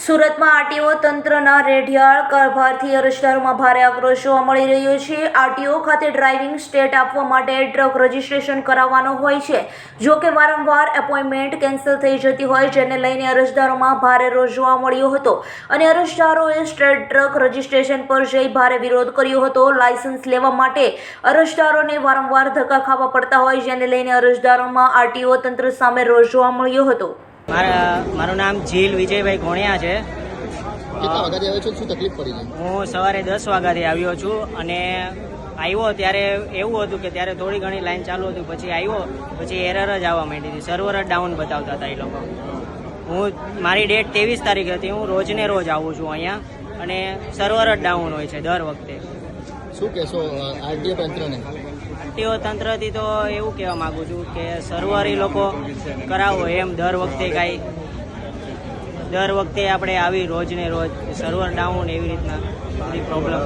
સુરતમાં આરટીઓ તંત્રના રેઢિયાળ કારભારથી અરજદારોમાં ભારે આક્રોશ જોવા મળી રહ્યો છે. આરટીઓ ખાતે ડ્રાઇવિંગ સ્ટેટ આપવા માટે ટ્રક રજીસ્ટ્રેશન કરાવવાનો હોય છે. જો કે વારંવાર એપોઇન્ટમેન્ટ કેન્સલ થઈ જતી હોય, જેને લઈને અરજદારોમાં ભારે રોષ જોવા મળ્યો હતો અને અરજદારોએ સ્ટેટ ટ્રક રજીસ્ટ્રેશન પર જઈ ભારે વિરોધ કર્યો હતો. લાયસન્સ લેવા માટે અરજદારોને વારંવાર ધક્કા ખાવા પડતા હોય, જેને લઈને અરજદારોમાં આરટીઓ તંત્ર સામે રોષ જોવા મળ્યો હતો. મારા મારું નામ જીલ વિજયભાઈ ઘોણિયા છે. કેટલા વાગ્યાથી આવ્યો છો શું તકલીફ પડી હું સવારે દસ વાગ્યાથી આવ્યો છું અને આવ્યો ત્યારે એવું હતું કે ત્યારે થોડી ઘણી લાઈન ચાલુ હતી પછી આવ્યો પછી એરર જ આવવા માંડી હતી. સર્વર જ ડાઉન બતાવતા હતા એ લોકો. હું મારી ડેટ ત્રેવીસ તારીખ હતી. હું રોજને રોજ આવું છું અહીંયા અને સર્વર જ ડાઉન હોય છે દર વખતે. શું કહેશો આરટીઓ તંત્રને? આરટીઓ તંત્રથી તો એવું કહેવા માગું છું કે સર્વર એ લોકો કરાવો એમ દર વખતે કાંઈ. દર વખતે આપણે આવી રોજને રોજ, સર્વર ડાઉન એવી રીતના બધી પ્રોબ્લેમ